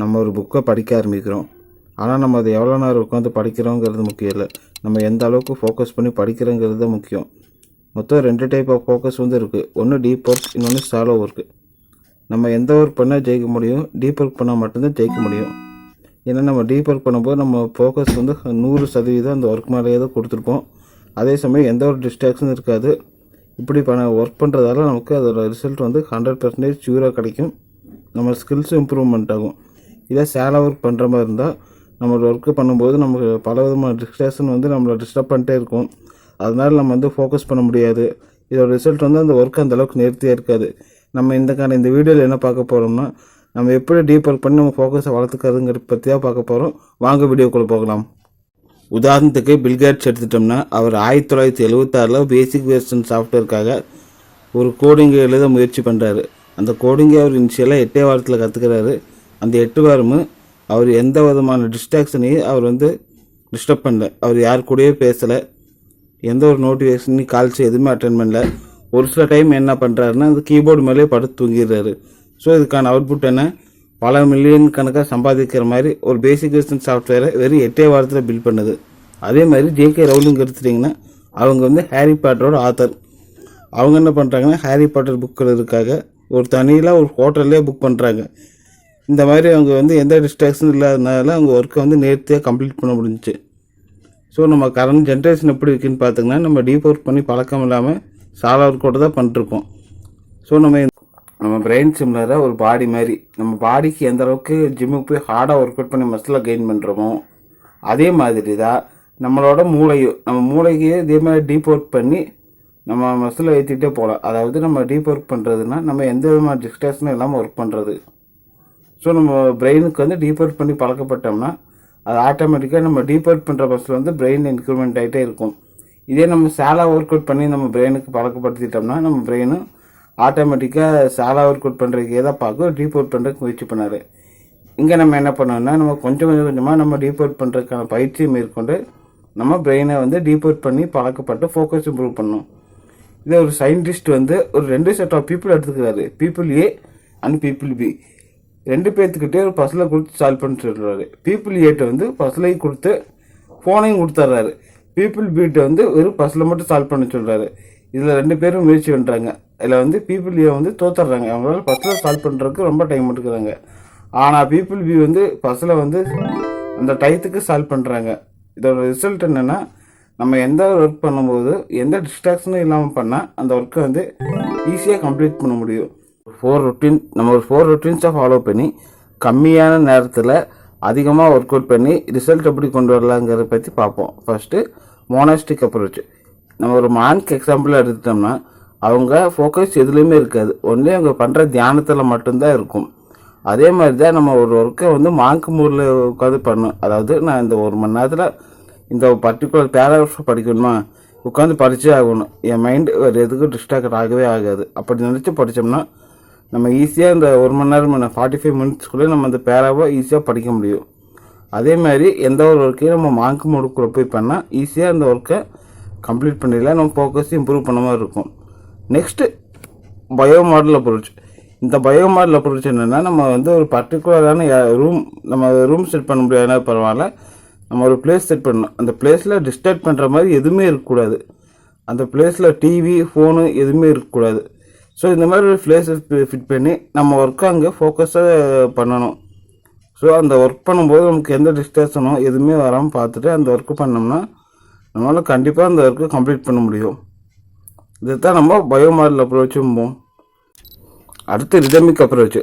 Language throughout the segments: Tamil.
நம்ம ஒரு புக்கை படிக்க ஆரம்பிக்கிறோம். ஆனால் நம்ம அதை எவ்வளோ நேரம் உட்காந்து படிக்கிறோங்கிறது முக்கியம் இல்லை. நம்ம எந்த அளவுக்கு ஃபோக்கஸ் பண்ணி படிக்கிறோங்கிறது தான் முக்கியம். மொத்தம் ரெண்டு டைப் ஆஃப் ஃபோக்கஸ் வந்து இருக்குது ஒன்று டீப் ஒர்க் இன்னொன்று சாலோ ஒர்க்கு நம்ம எந்த ஒர்க் பண்ணால் ஜெயிக்க முடியும்? டீப் ஒர்க் பண்ணால் மட்டும்தான் ஜெயிக்க முடியும். ஏன்னா நம்ம டீப் ஒர்க் பண்ணும்போது நம்ம ஃபோக்கஸ் வந்து நூறு சதவீதம் அந்த ஒர்க் மேலேயே தான் கொடுத்துருப்போம். அதே சமயம் எந்த ஒரு டிஸ்ட்ராக்ஷனும் இருக்காது. இப்படி பண்ண ஒர்க் பண்ணுறதால நமக்கு அதோட ரிசல்ட் வந்து ஹண்ட்ரட் பர்சன்டேஜ் ஷூராக கிடைக்கும். நம்ம ஸ்கில்ஸும் இம்ப்ரூவ்மெண்ட் ஆகும். இதே சேலை ஒர்க் பண்ணுற மாதிரி இருந்தால் நம்ம ஒர்க்கு பண்ணும்போது நமக்கு பல விதமான டிஸ்ட்ரேஷன் வந்து நம்மளை டிஸ்டர்ப் பண்ணிட்டே இருக்கும். அதனால் நம்ம வந்து ஃபோக்கஸ் பண்ண முடியாது. இதோட ரிசல்ட் வந்து அந்த ஒர்க் அந்தளவுக்கு நேர்த்தியாக இருக்காது. நம்ம இந்த இந்த வீடியோவில் என்ன பார்க்க போகிறோம்னா நம்ம எப்படி டீப் ஒர்க் பண்ணி நம்ம ஃபோக்கஸை வளர்த்துக்கிறதுங்கிறத பற்றி தான் பார்க்க போகிறோம் வாங்க வீடியோக்குள்ளே போகலாம். உதாரணத்துக்கு பில்கேட்ஸ் எடுத்துட்டோம்னா அவர் ஆயிரத்தி தொள்ளாயிரத்தி எழுபத்தாறில் பேசிக் வெர்ஷன் சாஃப்ட்வேருக்காக ஒரு கோடிங்கை எழுத முயற்சி பண்ணுறாரு அந்த கோடிங்கை அவர் இனிஷியலாக எட்டே வாரத்தில் கற்றுக்கிறாரு அந்த எட்டு வாரமும் அவர் எந்த விதமான டிஸ்ட்ராக்ஷனையும் அவர் வந்து டிஸ்டர்ப் பண்ணல. அவர் யார் கூடயே பேசலை. எந்த ஒரு நோட்டிஃபிகேஷன் கால்ஸ் எதுவுமே அட்டன் பண்ணல. ஒரு சில டைம் என்ன பண்ணுறாருன்னா அந்த கீபோர்டு மேலே படுத்து தூங்கிடுறாரு. ஸோ இதுக்கான அவுட்புட் என்ன? பல மில்லியன் கணக்காக சம்பாதிக்கிற மாதிரி ஒரு பேசிக் ரிசன் சாஃப்ட்வேரை வெறும் எட்டே வாரத்தில் பில்ட் பண்ணுது. அதே மாதிரி ஜேகே ரவுலிங் எடுத்துட்டிங்கன்னா அவங்க வந்து ஹாரி பாட்டரோட ஆத்தர் அவங்க என்ன பண்ணுறாங்கன்னா ஹாரி பாட்டர் புக்கில் இருக்காங்க ஒரு தனியில் ஒரு ஹோட்டல்லே புக் பண்ணுறாங்க இந்த மாதிரி அவங்க வந்து எந்த டிஸ்ட்ராக்ஷனும் இல்லாதனால அவங்க ஒர்க்கை வந்து நேர்த்தியாக கம்ப்ளீட் பண்ண முடிஞ்சுச்சு. ஸோ நம்ம கரண்ட் ஜென்ரேஷன் எப்படி இருக்குன்னு பார்த்தோங்கன்னா நம்ம டீப் ஒர்க் பண்ணி பழக்கம் இல்லாமல் சாலா ஒர்க்கோடு தான் பண்ணிட்டுருக்கோம். ஸோ நம்ம நம்ம பிரெயின் சிம்லராக ஒரு பாடி மாதிரி நம்ம பாடிக்கு எந்த அளவுக்கு ஜிம்முக்கு போய் ஹார்டாக ஒர்க் அவுட் பண்ணி மசிலாக கெயின் பண்ணுறோமோ அதே மாதிரி தான் நம்மளோட மூளையும் நம்ம மூளைக்கு இதே மாதிரி டீப் ஒர்க் பண்ணி நம்ம மசிலை ஏற்றிட்டே போகலாம். அதாவது நம்ம டீப் ஒர்க் பண்ணுறதுனா நம்ம எந்த விதமான டிஸ்ட்ராக்ஷனும் இல்லாமல் ஒர்க் பண்ணுறது ஸோ நம்ம பிரெயினுக்கு வந்து டீப் பண்ணி பழக்கப்பட்டோம்னா அது ஆட்டோமேட்டிக்காக நம்ம டீப் பண்ணுற பஸ்ஸில் வந்து பிரெயின் இன்க்ரிமெண்ட் ஆகிட்டே இருக்கும். இதே நம்ம சேலா ஒர்க் அவுட் பண்ணி நம்ம பிரெயினுக்கு பழக்கப்படுத்திட்டோம்னா நம்ம பிரெயினும் ஆட்டோமேட்டிக்காக சேலா ஒர்க் அவுட் பண்ணுறதுக்கே தான் பார்க்கும் டீப் பண்ணுறதுக்கு முயற்சி பண்ணார். இங்கே நம்ம என்ன பண்ணோம்னா நம்ம கொஞ்சம் கொஞ்சம் கொஞ்சமாக நம்ம டீப் பண்ணுறதுக்கான பயிற்சி மேற்கொண்டு நம்ம பிரெயினை வந்து டீப் பண்ணி பழக்கப்பட்டு ஃபோக்கஸ் இம்ப்ரூவ் பண்ணணும். இதே ஒரு சயின்டிஸ்ட் வந்து ஒரு ரெண்டு set of people எடுத்துக்கிறாரு. People A and people B ரெண்டு பேர்த்துக்கிட்டே ஒரு பஸ்ஸில் கொடுத்து சால்வ் பண்ண சொல்கிறாரு பீப்புள் ஏட்டை வந்து பஸ்லையும் கொடுத்து ஃபோனையும் கொடுத்துட்றாரு பீப்புள் பீட்டை வந்து வெறும் பஸ்ஸில் மட்டும் சால்வ் பண்ண சொல்கிறாரு இதில் ரெண்டு பேரும் முயற்சி பண்ணுறாங்க இதில் வந்து பீப்புள் ஏ வந்து தோத்துடுறாங்க அவங்களால பஸ்ஸில் சால்வ் பண்ணுறதுக்கு ரொம்ப டைம் எடுக்கிறாங்க. ஆனால் பீப்புள் பி வந்து பஸ்ஸில் வந்து அந்த டயத்துக்கு சால்வ் பண்ணுறாங்க இதோட ரிசல்ட் என்னென்னா நம்ம எந்த ஒர்க் பண்ணும்போது எந்த டிஸ்ட்ராக்ஷனும் இல்லாமல் பண்ணால் அந்த ஒர்க்கை வந்து ஈஸியாக கம்ப்ளீட் பண்ண முடியும். ஃபோர் ரொட்டீன் நம்ம ஒரு ஃபோர் ருட்டீன்ஸை ஃபாலோ பண்ணி கம்மியான நேரத்தில் அதிகமாக ஒர்க் அவுட் பண்ணி ரிசல்ட் எப்படி கொண்டு வரலாங்கிறத பற்றி பார்ப்போம். ஃபஸ்ட்டு மோனாஸ்டிக் அப்ரோச் நம்ம ஒரு மான்க் எக்ஸாம்பிள் எடுத்துட்டோம்னா அவங்க ஃபோக்கஸ் எதுலேயுமே இருக்காது. ஒன்லி அவங்க பண்ணுற தியானத்தில் மட்டும்தான் இருக்கும். அதே மாதிரி தான் நம்ம ஒரு ஒர்க்கை வந்து மாங்க் மூரில் உட்காந்து பண்ணும் அதாவது நான் இந்த ஒரு மணி நேரத்தில் இந்த பர்டிகுலர் பேராகிராஃப் படிக்கணுமா? உட்காந்து படிச்சே ஆகணும். என் மைண்டு வேறு எதுக்கும் டிஸ்ட்ராக்ட் ஆகவே ஆகாது. அப்படி நினச்சி படித்தோம்னா நம்ம ஈஸியாக இந்த ஒரு மணி நேரம் ஃபார்ட்டி ஃபைவ் மினிட்ஸ்க்குள்ளே நம்ம அந்த பேராவை ஈஸியாக படிக்க முடியும். அதே மாதிரி எந்த ஒரு ஒர்க்கையும் நம்ம மாங்க் மோடுக்குள்ளே போய் பண்ணால் ஈஸியாக அந்த ஒர்க்கை கம்ப்ளீட் பண்ணிடலாம். நம்ம ஃபோக்கஸ் இம்ப்ரூவ் பண்ண மாதிரி இருக்கும். நெக்ஸ்ட்டு பயோ மாடல் அப்ரோச் இந்த பயோ மாடல் அப்ரோச் என்னென்னா நம்ம வந்து ஒரு பர்டிகுலரான ரூம் நம்ம ரூம் செட் பண்ண முடியாதுன்னா பரவாயில்ல. நம்ம ஒரு பிளேஸ் செட் பண்ணணும். அந்த பிளேஸில் டிஸ்டர்ப் பண்ணுற மாதிரி எதுவுமே இருக்கக்கூடாது. அந்த பிளேஸில் டிவி ஃபோனு எதுவுமே இருக்கக்கூடாது. ஸோ இந்த மாதிரி ஒரு ஃபிட் பண்ணி நம்ம ஒர்க்கை அங்கே ஃபோக்கஸாக பண்ணணும். ஸோ அந்த ஒர்க் பண்ணும்போது நமக்கு எந்த டிஸ்ட்ராக்ஷனும் எதுவுமே வராமல் பார்த்துட்டு அந்த ஒர்க்கு பண்ணோம்னா நம்மளால் கண்டிப்பாக அந்த ஒர்க்கை கம்ப்ளீட் பண்ண முடியும். இதுதான் நம்ம பயோ மாடல் அப்ரோச்சும்போம் அடுத்து ரிதமிக் அப்ரோச்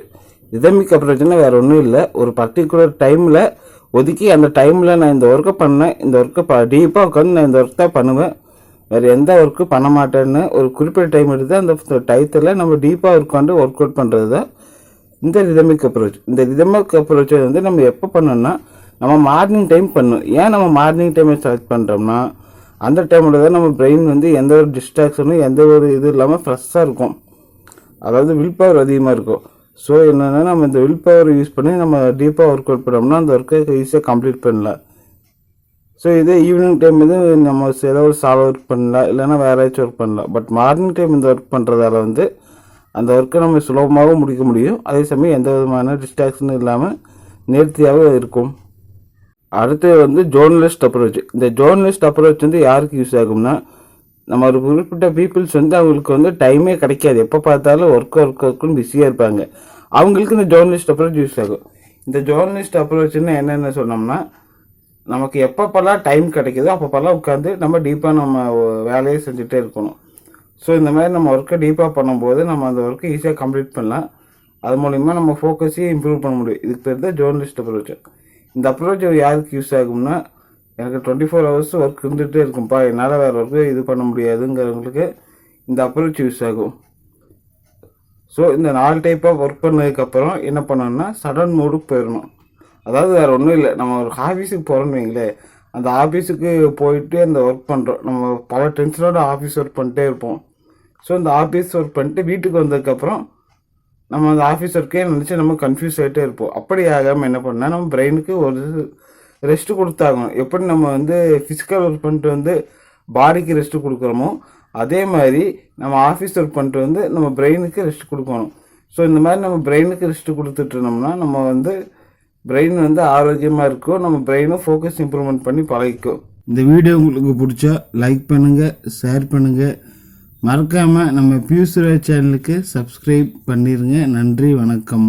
ரிதமிக் அப்ரோச்னா வேறு ஒன்றும் இல்லை. ஒரு பர்டிகுலர் டைமில் ஒதுக்கி அந்த டைமில் நான் இந்த ஒர்க்கை பண்ணேன் இந்த ஒர்க்கை ப டீப்பாக உட்காந்து நான் இந்த ஒர்க் தான் பண்ணுவேன். வேறு எந்த ஒர்க்கும் பண்ண மாட்டேன்னு ஒரு குறிப்பிட்ட டைம் எடுத்து அந்த டயத்தில் நம்ம டீப்பாக உட்காந்து ஒர்க் அவுட் பண்ணுறது தான் இந்த ரிதமிக் அப்ரோச் இந்த ரிதமிக் அப்ரோச்சை வந்து நம்ம எப்போ பண்ணோம்னா நம்ம மார்னிங் டைம் பண்ணும் ஏன் நம்ம மார்னிங் டைமை செலக்ட் பண்ணுறோம்னா அந்த டைமில் தான் நம்ம பிரெயின் வந்து எந்த ஒரு டிஸ்ட்ராக்ஷனும் எந்த ஒரு இது இல்லாமல் ஃப்ரெஷ்ஷாக இருக்கும். அதாவது வில் பவர் அதிகமாக இருக்கும். ஸோ என்னென்னா நம்ம இந்த வில் பவர் யூஸ் பண்ணி நம்ம டீப்பாக ஒர்க் அவுட் பண்ணோம்னா அந்த ஒர்க்கை ஈஸியாக கம்ப்ளீட் பண்ணலாம். ஸோ இதே ஈவினிங் டைம் இது நம்ம ஏதோ ஒரு சால ஒர்க் பண்ணலாம் இல்லைன்னா வேற ஏதாச்சும் ஒர்க் பண்ணலாம். பட் மார்னிங் டைம் இந்த ஒர்க் பண்ணுறதால வந்து அந்த ஒர்க்கை நம்ம சுலபமாகவும் முடிக்க முடியும். அதே சமயம் எந்த விதமான டிஸ்ட்ராக்ஷனும் இல்லாமல் நேர்த்தியாகவே இருக்கும். அடுத்து வந்து ஜோர்னலிஸ்ட் அப்ரோச் இந்த ஜோர்னலிஸ்ட் அப்ரோச் வந்து யாருக்கு யூஸ் ஆகும்னா நம்ம ஒரு குறிப்பிட்ட பீப்புள்ஸ் வந்து அவங்களுக்கு வந்து டைமே கிடைக்காது. எப்போ பார்த்தாலும் ஒர்க் ஒர்க் ஒர்க்குன்னு பிஸியாக இருப்பாங்க. அவங்களுக்கு இந்த ஜோர்னலிஸ்ட் அப்ரோச் யூஸ் ஆகும். இந்த ஜோர்னலிஸ்ட் அப்ரோச்னு என்னென்ன சொன்னோம்னா நமக்கு எப்பப்பெல்லாம் டைம் கிடைக்குதோ அப்பப்பெல்லாம் உட்காந்து நம்ம டீப்பாக நம்ம வேலையை செஞ்சுட்டே இருக்கணும். ஸோ இந்த மாதிரி நம்ம ஒர்க்கை டீப்பாக பண்ணும்போது நம்ம அந்த ஒர்க்கை ஈஸியாக கம்ப்ளீட் பண்ணலாம். அது மூலிமா நம்ம ஃபோக்கஸையும் இம்ப்ரூவ் பண்ண முடியும். இதுக்கு பேர் தான் ஜேர்னலிஸ்ட் அப்ரோச் இந்த அப்ரோச் யாருக்கு யூஸ் ஆகும்னா எனக்கு டுவெண்ட்டி ஃபோர் ஹவர்ஸ் ஒர்க் இருந்துகிட்டே இருக்கும்ப்பா என்னால் வேறு ஒர்க்கு இது பண்ண முடியாதுங்கிறவங்களுக்கு இந்த அப்ரோச் யூஸ் ஆகும். ஸோ இந்த நாலு டைப்பாக ஒர்க் பண்ணதுக்கப்புறம் என்ன பண்ணணும்னா சடன் மூடுக்கு போயிடணும். அதாவது வேறு ஒன்றும் இல்லை. நம்ம ஒரு ஆஃபீஸுக்கு போகிறோம்னு வைங்களே அந்த ஆஃபீஸுக்கு போயிட்டு அந்த ஒர்க் பண்ணுறோம் நம்ம பல டென்ஷனோட ஆஃபீஸ் ஒர்க் பண்ணிட்டே இருப்போம். ஸோ இந்த ஆஃபீஸ் ஒர்க் பண்ணிட்டு வீட்டுக்கு வந்ததுக்கப்புறம் நம்ம அந்த ஆஃபீஸ் ஒர்க்கே நினச்சி நம்ம கன்ஃபியூஸ் ஆகிட்டே இருப்போம். அப்படி ஆகாமல் என்ன பண்ணால் நம்ம பிரெயினுக்கு ஒரு ரெஸ்ட் கொடுத்தாகணும். எப்படி நம்ம வந்து ஃபிசிக்கல் ஒர்க் பண்ணிட்டு வந்து பாடிக்கு ரெஸ்ட் கொடுக்குறோமோ அதே மாதிரி நம்ம ஆஃபீஸ் ஒர்க் பண்ணிட்டு வந்து நம்ம பிரெயினுக்கு ரெஸ்ட் கொடுக்கணும். ஸோ இந்த மாதிரி நம்ம பிரெயினுக்கு ரெஸ்ட் கொடுத்துட்டு இருந்தோம்னா நம்ம வந்து பிரெயின் வந்து ஆரோக்கியமாக இருக்கும் நம்ம பிரெயினும் ஃபோக்கஸ் இம்ப்ரூவ்மெண்ட் பண்ணி பழகிக்கும் இந்த வீடியோ உங்களுக்கு பிடிச்சா லைக் பண்ணுங்கள் ஷேர் பண்ணுங்கள் மறக்காமல் நம்ம பியூசுரா சேனலுக்கு சப்ஸ்கிரைப் பண்ணிடுங்க நன்றி வணக்கம்.